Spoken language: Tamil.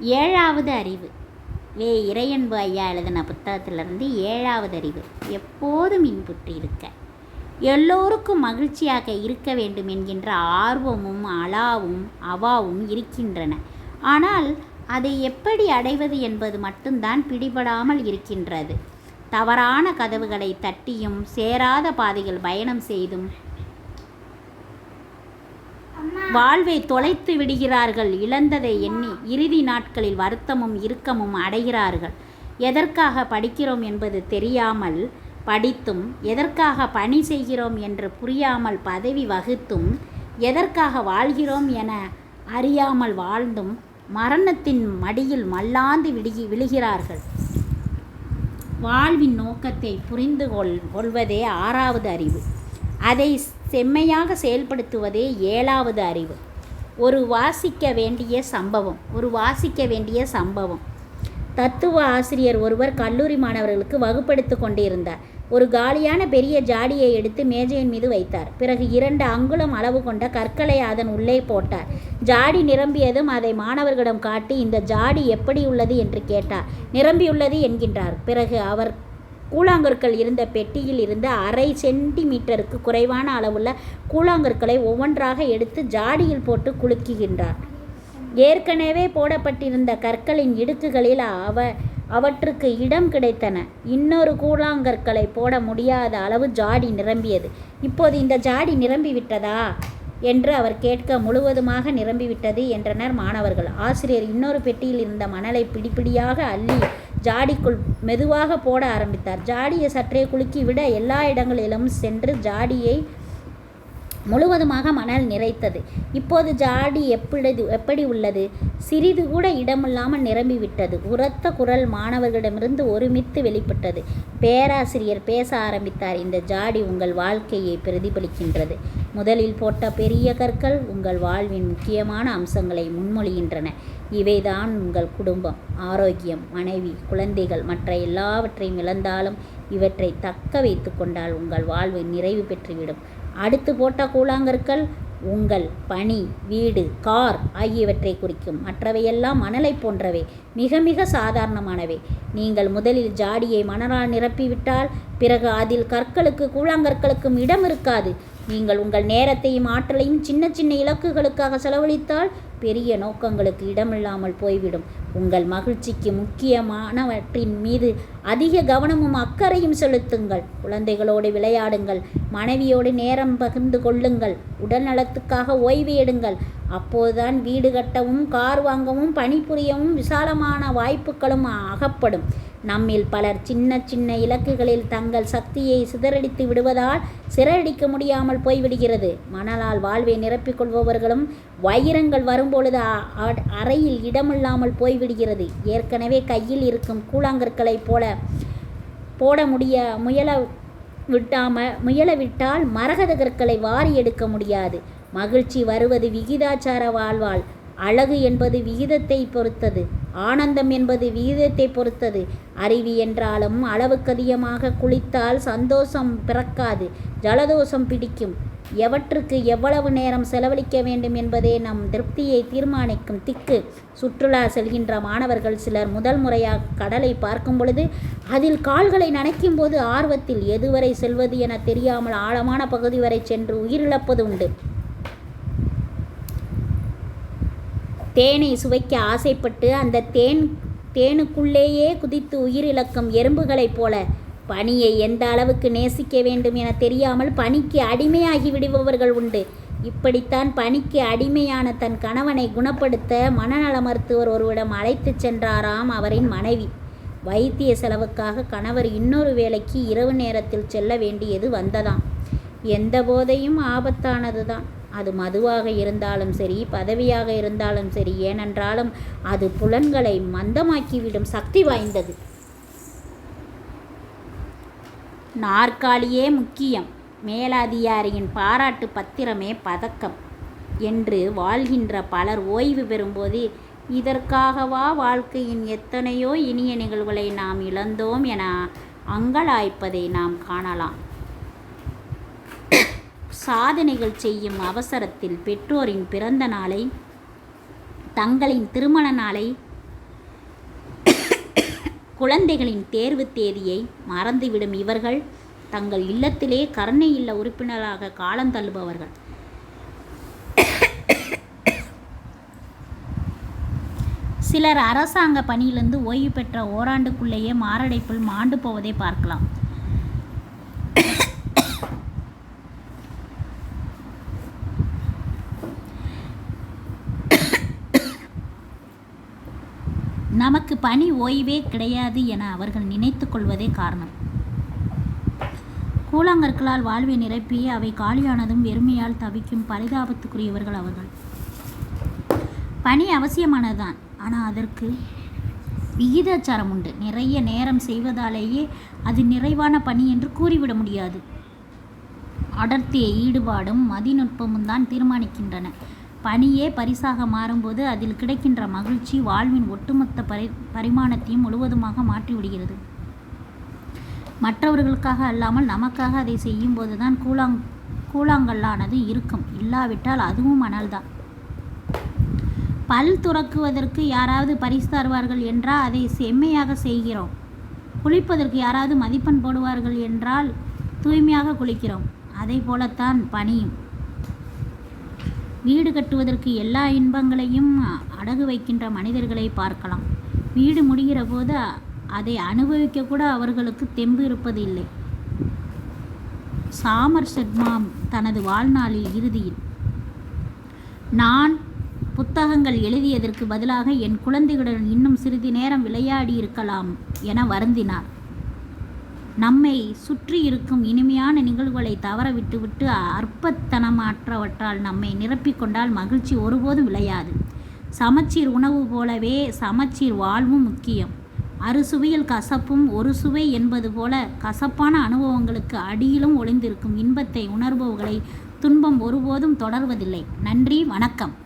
ஏழாவது அறிவு. வே இறையன்பு ஐயா எழுதின புத்தகத்திலிருந்து ஏழாவது அறிவு. எப்போதும் இன்புற்று இருக்க. எல்லோருக்கும் மகிழ்ச்சியாக இருக்க வேண்டும் என்கின்ற ஆர்வமும் அலாவும் அவாவும் இருக்கின்றன. ஆனால் அதை எப்படி அடைவது என்பது மட்டும்தான் பிடிபடாமல் இருக்கின்றது. தவறான கதவுகளை தட்டியும் சேராத பாதைகள் பயணம் செய்தும் வாழ்வை தொலைத்து விடுகிறார்கள் இழந்ததை எண்ணி இறுதி நாட்களில் வருத்தமும் இறுக்கமும் அடைகிறார்கள். எதற்காக படிக்கிறோம் என்பது தெரியாமல் படித்தும் எதற்காக பணி செய்கிறோம் என்று புரியாமல் பதவி வகுத்தும் எதற்காக வாழ்கிறோம் என அறியாமல் வாழ்ந்தும் மரணத்தின் மடியில் மல்லாந்து விடுகி விழுகிறார்கள். வாழ்வின் நோக்கத்தை புரிந்து கொள் கொள்வதே ஆறாவது அறிவு. அதை செம்மையாக செயல்படுத்துவதே ஏழாவது அறிவு. ஒரு வாசிக்க வேண்டிய சம்பவம் ஒரு வாசிக்க வேண்டிய சம்பவம். தத்துவ ஆசிரியர் ஒருவர் கல்லூரி மாணவர்களுக்கு வகுப்படுத்து கொண்டிருந்தார். ஒரு காலியான பெரிய ஜாடியை எடுத்து மேஜையின் மீது வைத்தார். பிறகு இரண்டு அங்குலம் அளவு கொண்ட கற்களை அதன் உள்ளே போட்டார். ஜாடி நிரம்பியதும் அதை மாணவர்களிடம் காட்டி இந்த ஜாடி எப்படி உள்ளது? என்று கேட்டார். நிரம்பியுள்ளது என்கின்றார். பிறகு அவர் கூழாங்கற்கள் இருந்த பெட்டியில் இருந்து அரை சென்டிமீட்டருக்கு குறைவான அளவுள்ள கூழாங்கற்களை ஒவ்வொன்றாக எடுத்து ஜாடியில் போட்டு குலுக்குகின்றார். ஏற்கனவே போடப்பட்டிருந்த கற்களின் இடுக்குகளில் அவ அவற்றுக்கு இடம் கிடைத்தன. இன்னொரு கூழாங்கற்களை போட முடியாத அளவு ஜாடி நிரம்பியது. இப்போது இந்த ஜாடி நிரம்பிவிட்டதா? என்று அவர் கேட்க முழுவதுமாக நிரம்பிவிட்டது என்றனர் மாணவர்கள். ஆசிரியர் இன்னொரு பெட்டியில் இருந்த மணலை பிடிப்பிடியாக அள்ளி ஜாடிக்குள் மெதுவாக போட ஆரம்பித்தார். ஜாடியை சற்றே குலுக்கி விட எல்லா இடங்களிலும் சென்று ஜாடியை முழுவதுமாக மணல் நிறைத்தது. இப்போது ஜாடி எப்படி எப்படி உள்ளது? சிறிது கூட இடமில்லாமல் நிரம்பிவிட்டது. உரத்த குரல் மாணவர்களிடமிருந்து ஒருமித்து வெளிப்பட்டது. பேராசிரியர் பேச ஆரம்பித்தார். இந்த ஜாடி உங்கள் வாழ்க்கையை பிரதிபலிக்கின்றது. முதலில் போட்ட பெரிய கற்கள் உங்கள் வாழ்வின் முக்கியமான அம்சங்களை முன்மொழிகின்றன. இவைதான் உங்கள் குடும்பம் ஆரோக்கியம் மனைவி குழந்தைகள் மற்ற எல்லாவற்றையும் இழந்தாலும் இவற்றை தக்க வைத்து கொண்டால் உங்கள் வாழ்வு நிறைவு பெற்றுவிடும். அடுத்து போட்ட கூழாங்கற்கள் உங்கள் பணி வீடு கார் ஆகியவற்றை குறிக்கும். மற்றவையெல்லாம் மணலை போன்றவை மிக மிக சாதாரணமானவை. நீங்கள் முதலில் ஜாடியை மணலால் நிரப்பிவிட்டால் பிறகு அதில் கற்களுக்கு கூழாங்கற்களுக்கும் இடம் இருக்காது. நீங்கள் உங்கள் நேரத்தையும் ஆற்றலையும் சின்ன சின்ன இலக்குகளுக்காக செலவழித்தால் பெரிய நோக்கங்களுக்கு இடமில்லாமல் போய்விடும். உங்கள் மகிழ்ச்சிக்கு முக்கியமானவற்றின் மீது அதிக கவனமும் அக்கறையும் செலுத்துங்கள். குழந்தைகளோடு விளையாடுங்கள். மனைவியோடு நேரம் பகிர்ந்து கொள்ளுங்கள். உடல் நலத்துக்காக ஓய்வு எடுங்கள். அப்போதுதான் வீடு கட்டவும் கார் வாங்கவும் பணிபுரியவும் விசாலமான வாய்ப்புகளும் அகப்படும். நம்மில் பலர் சின்ன சின்ன இலக்குகளில் தங்கள் சக்தியை சிதறடித்து விடுவதால் சிறடிக்க முடியாமல் போய்விடுகிறது. மணலால் வாழ்வை நிரப்பிக் கொள்பவர்களும் வைரங்கள் வரும்பொழுது அறையில் இடமில்லாமல் போய்விடுகிறது. ஏற்கனவே கையில் இருக்கும் கூழாங்கற்களைப் போல போட முடிய முயல விட்டாம முயலவிட்டால் மரகத கற்களை வாரி எடுக்க முடியாது. மகிழ்ச்சி வருவது விகிதாச்சார வாழ்வாள் அழகு என்பது விகிதத்தை பொறுத்தது. ஆனந்தம் என்பது விகிதத்தை பொறுத்தது. அறிவு என்றாலும் அளவுக்கதிகமாக குளித்தால் சந்தோஷம் பிறக்காது. ஜலதோஷம் பிடிக்கும். எவற்றுக்கு எவ்வளவு நேரம் செலவழிக்க வேண்டும் என்பதே நம் திருப்தியை தீர்மானிக்கும் திக்கு. சுற்றுலா செல்கின்ற மாணவர்கள் சிலர் முதல் முறையாக கடலை பார்க்கும் பொழுது அதில் கால்களை நனைக்கும் போது ஆர்வத்தில் எதுவரை செல்வது என தெரியாமல் ஆழமான பகுதி வரை சென்று உயிரிழப்பது உண்டு தேனை சுவைக்க ஆசைப்பட்டு அந்த தேன் தேனுக்குள்ளேயே குதித்து உயிரிழக்கும் எறும்புகளைப் போல பணியை எந்த அளவுக்கு நேசிக்க வேண்டும் என தெரியாமல் பணிக்கு அடிமையாகி விடுபவர்கள் உண்டு. இப்படித்தான் பணிக்கு அடிமையான தன் கணவனை குணப்படுத்த மனநல மருத்துவர் ஒருவிடம் அழைத்து சென்றாராம் அவரின் மனைவி. வைத்திய செலவுக்காக கணவர் இன்னொரு வேலைக்கு இரவு நேரத்தில் செல்ல வேண்டியது வந்ததாம். எந்த போதையும் ஆபத்தானது தான் அது மதுவாக இருந்தாலும் சரி பதவியாக இருந்தாலும் சரி ஏனென்றாலும் அது புலன்களை மந்தமாக்கிவிடும் சக்தி வாய்ந்தது. நாற்காலியே முக்கியம். மேலதிகாரியின் பாராட்டு பத்திரமே பதக்கம். என்று வாழ்கின்ற பலர் ஓய்வு பெறும்போது இதற்காகவா வாழ்க்கையின் எத்தனையோ இனிய நிகழ்வுகளை நாம் இழந்தோம் என அங்கலாய்ப்பதை நாம் காணலாம். சாதனைகள் செய்யும் அவசரத்தில் பெற்றோரின் பிறந்த நாளை தங்களின் திருமண நாளை குழந்தைகளின் தேர்வு தேதியை மறந்துவிடும் இவர்கள் தங்கள் இல்லத்திலே கருணை இல்ல உறுப்பினராக காலந்தள்ளுபவர்கள் சிலர் அரசாங்க பணியிலிருந்து ஓய்வு பெற்ற ஓராண்டுக்குள்ளேயே மாரடைப்பில் மாண்டு போவதை பார்க்கலாம். நமக்கு பணி ஓய்வே கிடையாது என அவர்கள் நினைத்து கொள்வதே காரணம். கூழாங்கற்களால் வாழ்வை நிரப்பி அவை காலியானதும் வெறுமையால் தவிக்கும் பரிதாபத்துக்குரியவர்கள் அவர்கள். பணி அவசியமானதுதான் ஆனால் அதற்கு விகிதாச்சாரம் உண்டு. நிறைய நேரம் செய்வதாலேயே அது நிறைவான பணி என்று கூறிவிட முடியாது. அடர்த்திய ஈடுபாடும் மதிநுட்பமும் தான் தீர்மானிக்கின்றன. பணியே பரிசாக மாறும்போது அதில் கிடைக்கின்ற மகிழ்ச்சி வாழ்வின் ஒட்டுமொத்த பரி பரிமாணத்தையும் முழுவதுமாக மாற்றிவிடுகிறது. மற்றவர்களுக்காக அல்லாமல் நமக்காக அதை செய்யும்போது தான் கூழாங் கூழாங்கல்லானது இருக்கும். இல்லாவிட்டால் அதுவும் மணல்தான் பல் துறக்குவதற்கு யாராவது பரிசு தருவார்கள் என்றால் அதை செம்மையாக செய்கிறோம். குளிப்பதற்கு யாராவது மதிப்பெண் போடுவார்கள் என்றால் தூய்மையாக குளிக்கிறோம். அதை போலத்தான் பணியும் வீடு கட்டுவதற்கு எல்லா இன்பங்களையும் அடகு வைக்கின்ற மனிதர்களை பார்க்கலாம். வீடு முடிகிற போது அதை அனுபவிக்க கூட அவர்களுக்கு தெம்பு இருப்பது இல்லை சாமர் செட்மாம் தனது வாழ்நாளில் இறுதியில் நான் புத்தகங்கள் எழுதியதற்கு பதிலாக என் குழந்தைகளுடன் இன்னும் சிறிது நேரம் விளையாடி இருக்கலாம் என வருந்தினார். நம்மை சுற்றி இருக்கும் இனிமையான நிகழ்வுகளை தவற விட்டுவிட்டு அற்பத்தனமாற்றவற்றால் நம்மை நிரப்பிக்கொண்டால் மகிழ்ச்சி ஒருபோதும் விளையாது. சமச்சீர் உணவு போலவே சமச்சீர் வாழ்வும் முக்கியம். அறுசுவையில் கசப்பும் ஒரு சுவை என்பது போல கசப்பான அனுபவங்களுக்கு அடியிலும் ஒளிந்திருக்கும் இன்பத்தை உணர்பவர்களை துன்பம் ஒருபோதும் தொடர்வதில்லை. நன்றி வணக்கம்.